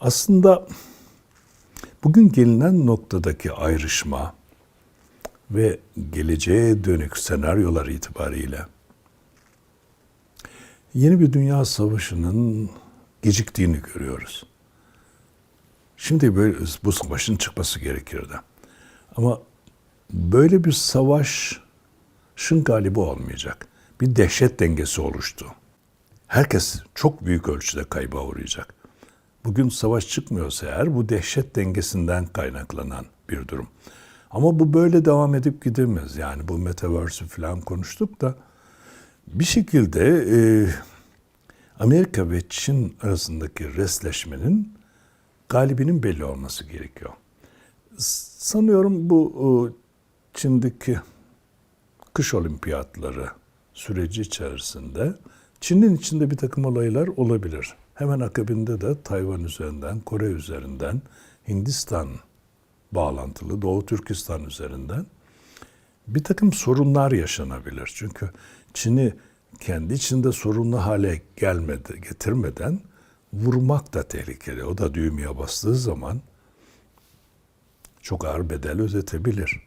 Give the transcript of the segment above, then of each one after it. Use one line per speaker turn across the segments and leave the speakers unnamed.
Aslında bugün gelinen noktadaki ayrışma ve geleceğe dönük senaryolar itibariyle yeni bir dünya savaşının geciktiğini görüyoruz. Şimdi böyle bu savaşın çıkması gerekirdi. Ama böyle bir savaşın galibi olmayacak. Bir dehşet dengesi oluştu. Herkes çok büyük ölçüde kayba uğrayacak. Bugün savaş çıkmıyorsa eğer bu dehşet dengesinden kaynaklanan bir durum. Ama bu böyle devam edip gidemez. Yani bu metaverse'ü falan konuştuk da bir şekilde e, Amerika ve Çin arasındaki resleşmenin galibinin belli olması gerekiyor. Sanıyorum bu Çin'deki kış olimpiyatları süreci içerisinde Çin'in içinde bir takım olaylar olabilir. Hemen akabinde de Tayvan üzerinden, Kore üzerinden, Hindistan bağlantılı, Doğu Türkistan üzerinden bir takım sorunlar yaşanabilir. Çünkü Çin'i kendi içinde sorunlu hale gelmedi, getirmeden vurmak da tehlikeli. O da düğmeye bastığı zaman çok ağır bedel ödetebilir.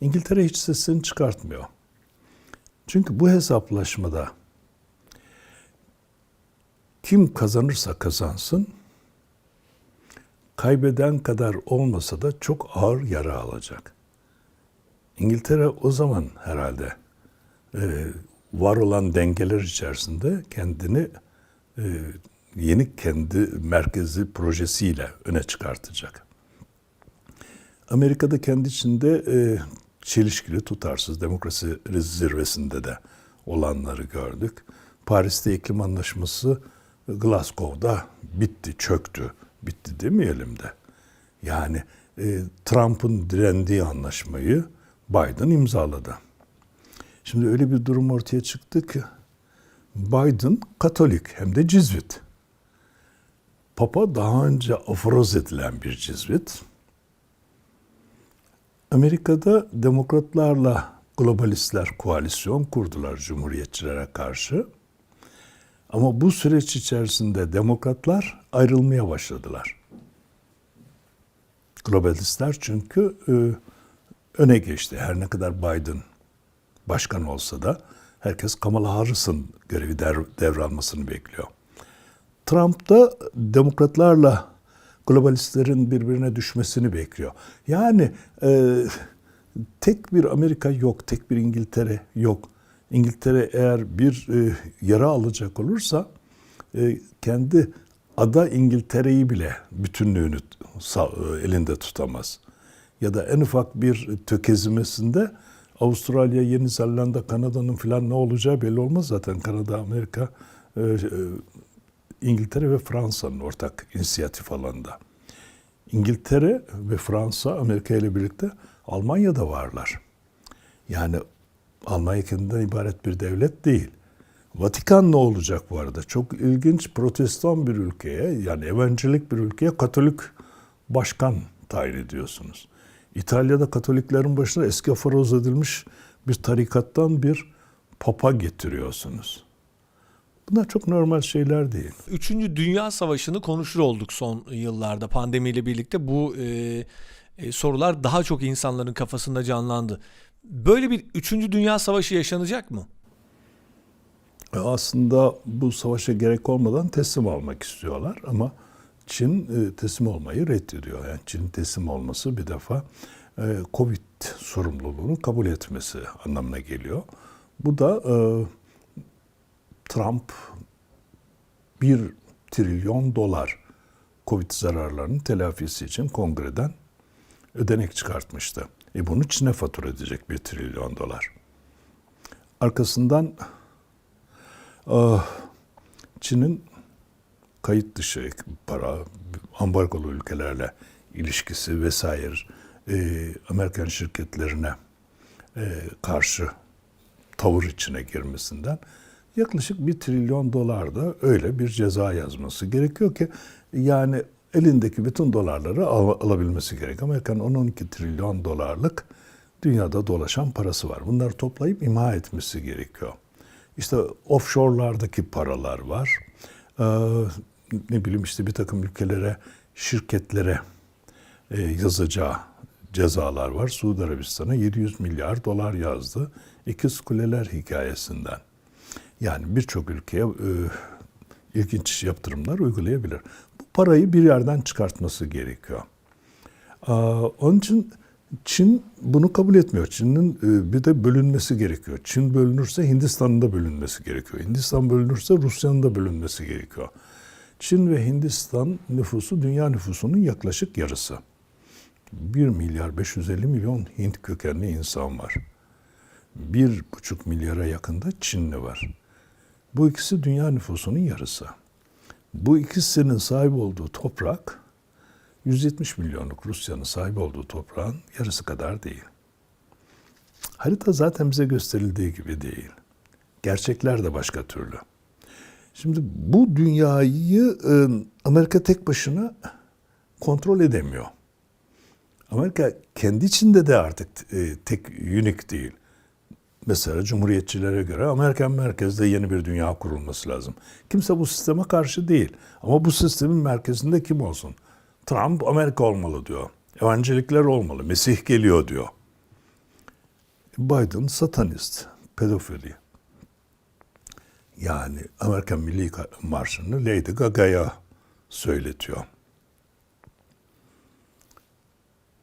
İngiltere hiç sesini çıkartmıyor. Çünkü bu hesaplaşmada kim kazanırsa kazansın, kaybeden kadar olmasa da çok ağır yara alacak. İngiltere o zaman herhalde e, var olan dengeler içerisinde kendini e, yeni kendi merkezi projesiyle öne çıkartacak. Amerika'da kendi içinde e, çelişkili, tutarsız demokrasi zirvesinde de olanları gördük. Paris'te iklim anlaşması Glasgow'da bitti, çöktü. Bitti demeyelim de. Yani e, Trump'ın direndiği anlaşmayı Biden imzaladı. Şimdi öyle bir durum ortaya çıktı ki Biden Katolik hem de Cizvit. Papa daha önce aforoz edilen bir Cizvit. Amerika'da demokratlarla globalistler koalisyon kurdular cumhuriyetçilere karşı. Ama bu süreç içerisinde demokratlar ayrılmaya başladılar. Globalistler çünkü e, öne geçti. Her ne kadar Biden başkan olsa da herkes Kamala Harris'ın görevi devralmasını bekliyor. Trump da demokratlarla globalistlerin birbirine düşmesini bekliyor. Yani e, tek bir Amerika yok, tek bir İngiltere yok. İngiltere eğer bir e, yara alacak olursa e, kendi ada İngiltere'yi bile bütünlüğünü e, elinde tutamaz. Ya da en ufak bir tökezlemesinde Avustralya, Yeni Zelanda, Kanada'nın filan ne olacağı belli olmaz zaten. Kanada, Amerika, e, e, İngiltere ve Fransa'nın ortak inisiyatif alanında. İngiltere ve Fransa Amerika ile birlikte Almanya'da varlar. Yani Almanya ibaret bir devlet değil. Vatikan ne olacak bu arada? Çok ilginç protestan bir ülkeye yani evangelik bir ülkeye katolik başkan tayin ediyorsunuz. İtalya'da Katoliklerin başına eski aforoz edilmiş bir tarikattan bir papa getiriyorsunuz. Bunlar çok normal şeyler değil.
Üçüncü Dünya Savaşı'nı konuşur olduk son yıllarda pandemiyle birlikte. Bu e, e, sorular daha çok insanların kafasında canlandı. Böyle bir üçüncü Dünya Savaşı yaşanacak mı?
E, Aslında bu savaşa gerek olmadan teslim almak istiyorlar ama Çin e, teslim olmayı reddediyor. Yani Çin'in teslim olması bir defa e, Covid sorumluluğunu kabul etmesi anlamına geliyor. Bu da Trump 1 trilyon dolar Covid zararlarının telafisi için kongreden ödenek çıkartmıştı. E bunu Çin'e fatura edecek 1 trilyon dolar. Arkasından Çin'in kayıt dışı para, ambargolu ülkelerle ilişkisi vesaire, e, Amerikan şirketlerine e, karşı tavır içine girmesinden yaklaşık bir trilyon dolar da öyle bir ceza yazması gerekiyor ki yani elindeki bütün dolarları al- alabilmesi gerek. Amerika'nın 10-12 trilyon dolarlık dünyada dolaşan parası var. Bunları toplayıp imha etmesi gerekiyor. İşte offshore'lardaki paralar var. Ee, ne bileyim işte bir takım ülkelere şirketlere e, yazacağı cezalar var. Suudi Arabistan'a 700 milyar dolar yazdı. İkiz Kuleler hikayesinden. Yani birçok ülkeye e, ilginç yaptırımlar uygulayabilir. Bu parayı bir yerden çıkartması gerekiyor. Onun için Çin bunu kabul etmiyor. Çin'in e, bir de bölünmesi gerekiyor. Çin bölünürse Hindistan'ın da bölünmesi gerekiyor. Hindistan bölünürse Rusya'nın da bölünmesi gerekiyor. Çin ve Hindistan nüfusu dünya nüfusunun yaklaşık yarısı. 1 milyar 550 milyon Hint kökenli insan var. 1,5 milyara yakında Çinli var. Bu ikisi dünya nüfusunun yarısı. Bu ikisinin sahip olduğu toprak 170 milyonluk Rusya'nın sahip olduğu toprağın yarısı kadar değil. Harita zaten bize gösterildiği gibi değil. Gerçekler de başka türlü. Şimdi bu dünyayı e, Amerika tek başına kontrol edemiyor. Amerika kendi içinde de artık e, tek unik değil. Mesela cumhuriyetçilere göre Amerikan merkezde yeni bir dünya kurulması lazım. Kimse bu sisteme karşı değil. Ama bu sistemin merkezinde kim olsun? Trump Amerika olmalı diyor. Evangelikler olmalı. Mesih geliyor diyor. Biden satanist, pedofili. Yani Amerikan Milli Marşı'nı Lady Gaga'ya söyletiyor.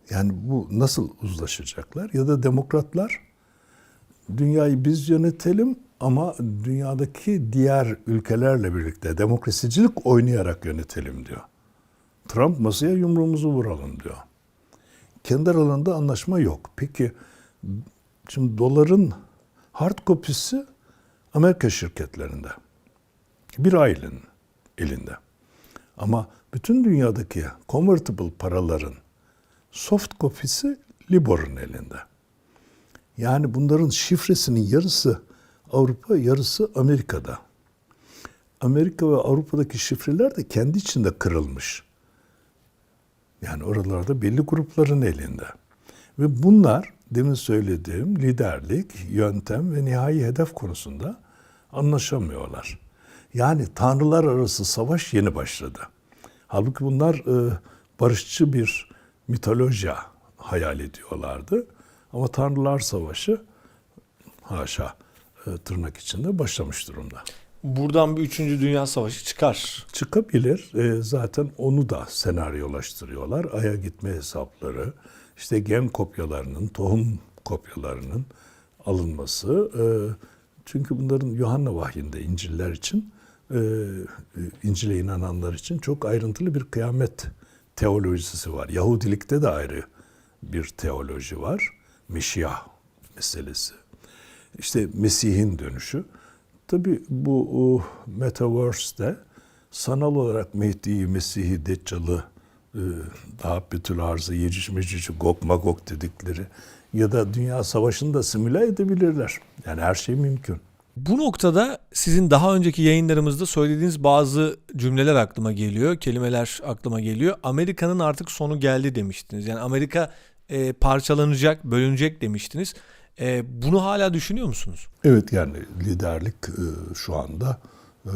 Yani bu nasıl uzlaşacaklar? Ya da demokratlar dünyayı biz yönetelim ama dünyadaki diğer ülkelerle birlikte demokrasicilik oynayarak yönetelim diyor. Trump masaya yumruğumuzu vuralım diyor. Kendi aralarında anlaşma yok. Peki şimdi doların hard kopisi Amerika şirketlerinde. Bir ailenin elinde. Ama bütün dünyadaki convertible paraların soft kopisi Libor'un elinde. Yani bunların şifresinin yarısı Avrupa, yarısı Amerika'da. Amerika ve Avrupa'daki şifreler de kendi içinde kırılmış. Yani oralarda belli grupların elinde. Ve bunlar demin söylediğim liderlik, yöntem ve nihai hedef konusunda anlaşamıyorlar. Yani tanrılar arası savaş yeni başladı. Halbuki bunlar e, barışçı bir mitoloji hayal ediyorlardı. Ama Tanrılar Savaşı haşa e, tırnak içinde başlamış durumda.
Buradan bir üçüncü dünya savaşı çıkar.
Çıkabilir. E, zaten onu da senaryolaştırıyorlar. Ay'a gitme hesapları, işte gen kopyalarının, tohum kopyalarının alınması. E, çünkü bunların Yuhanna vahyinde İncil'ler için, e, İncil'e inananlar için çok ayrıntılı bir kıyamet teolojisi var. Yahudilikte de ayrı bir teoloji var. Meşiyah meselesi. İşte Mesih'in dönüşü. Tabi bu o, Metaverse'de sanal olarak Mehdi'yi, Mesih'i, Deccal'ı, e, daha betül arzı, Yecüc Mecüc'ü, Gog Magog dedikleri ya da Dünya Savaşı'nı da simüle edebilirler. Yani her şey mümkün.
Bu noktada sizin daha önceki yayınlarımızda söylediğiniz bazı cümleler aklıma geliyor, kelimeler aklıma geliyor. Amerika'nın artık sonu geldi demiştiniz. Yani Amerika e, parçalanacak, bölünecek demiştiniz. E, bunu hala düşünüyor musunuz?
Evet yani liderlik e, şu anda e,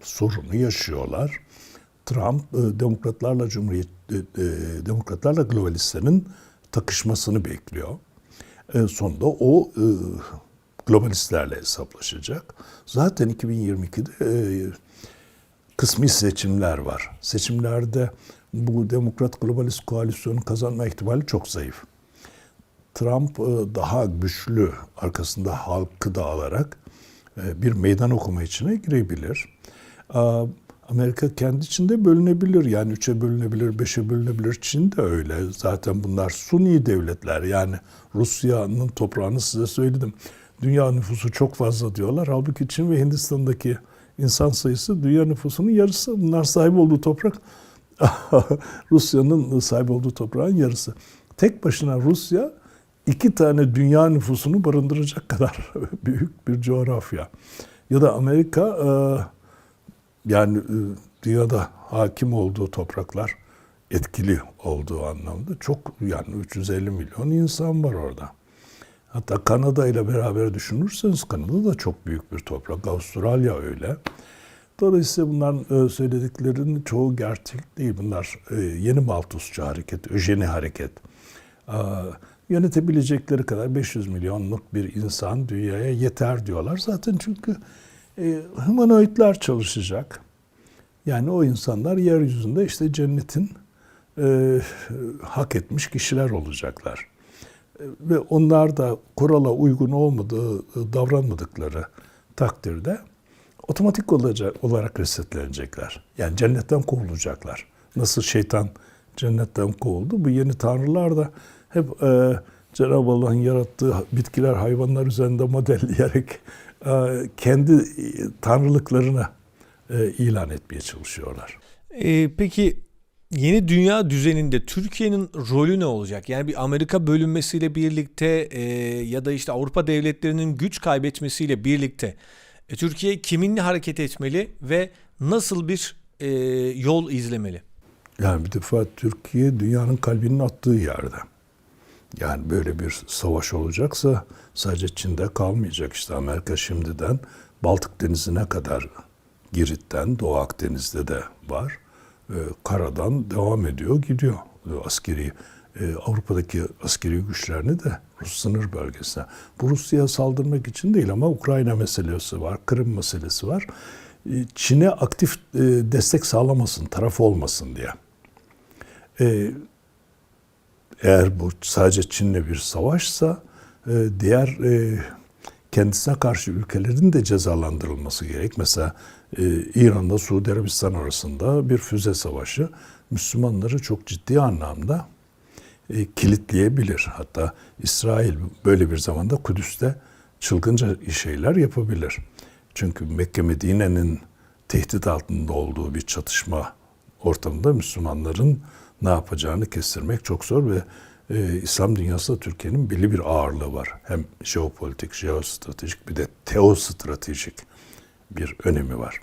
sorunu yaşıyorlar. Trump e, demokratlarla cumhuriyet e, e, demokratlarla globalistlerin takışmasını bekliyor. En sonunda o e, globalistlerle hesaplaşacak. Zaten 2022'de e, kısmi seçimler var. Seçimlerde bu demokrat globalist koalisyonun kazanma ihtimali çok zayıf. Trump e, daha güçlü arkasında halkı da alarak e, bir meydan okuma içine girebilir. E, Amerika kendi içinde bölünebilir. Yani üçe bölünebilir, beşe bölünebilir. Çin de öyle. Zaten bunlar suni devletler. Yani Rusya'nın toprağını size söyledim. Dünya nüfusu çok fazla diyorlar. Halbuki Çin ve Hindistan'daki insan sayısı dünya nüfusunun yarısı. Bunlar sahip olduğu toprak Rusya'nın sahip olduğu toprağın yarısı. Tek başına Rusya iki tane dünya nüfusunu barındıracak kadar büyük bir coğrafya. Ya da Amerika e, yani e, dünyada hakim olduğu topraklar etkili olduğu anlamda çok yani 350 milyon insan var orada. Hatta Kanada ile beraber düşünürseniz Kanada da çok büyük bir toprak. Avustralya öyle. Dolayısıyla bunların e, söylediklerinin çoğu gerçek değil. Bunlar e, yeni Malthusçu hareket, öjeni hareket. Yönetebilecekleri kadar 500 milyonluk bir insan dünyaya yeter diyorlar. Zaten çünkü e, humanoidler çalışacak. Yani o insanlar yeryüzünde işte cennetin hak etmiş kişiler olacaklar. Ve onlar da kurala uygun olmadığı, davranmadıkları takdirde otomatik olacak, olarak resetlenecekler. Yani cennetten kovulacaklar. Nasıl şeytan cennetten kovuldu, bu yeni tanrılar da hep e, Cenab-ı Allah'ın yarattığı bitkiler, hayvanlar üzerinde modelleyerek e, kendi e, tanrılıklarını e, ilan etmeye çalışıyorlar.
Ee, peki yeni dünya düzeninde Türkiye'nin rolü ne olacak? Yani bir Amerika bölünmesiyle birlikte e, ya da işte Avrupa devletlerinin güç kaybetmesiyle birlikte e, Türkiye kiminle hareket etmeli ve nasıl bir e, yol izlemeli?
Yani bir defa Türkiye dünyanın kalbinin attığı yerde. Yani böyle bir savaş olacaksa sadece Çin'de kalmayacak. İşte Amerika şimdiden Baltık Denizi'ne kadar Girit'ten Doğu Akdeniz'de de var. Ee, karadan devam ediyor, gidiyor. Askeri e, Avrupa'daki askeri güçlerini de Rus sınır bölgesine. Bu Rusya'ya saldırmak için değil ama Ukrayna meselesi var, Kırım meselesi var. Ee, Çin'e aktif e, destek sağlamasın, taraf olmasın diye. Ee, eğer bu sadece Çin'le bir savaşsa e, diğer e, kendisine karşı ülkelerin de cezalandırılması gerek. Mesela e, İran'da Suudi Arabistan arasında bir füze savaşı Müslümanları çok ciddi anlamda e, kilitleyebilir. Hatta İsrail böyle bir zamanda Kudüs'te çılgınca şeyler yapabilir. Çünkü Mekke Medine'nin tehdit altında olduğu bir çatışma ortamında Müslümanların ne yapacağını kestirmek çok zor ve e, İslam dünyasında Türkiye'nin belli bir ağırlığı var. Hem jeopolitik, jeostratejik bir de teostratejik bir önemi var.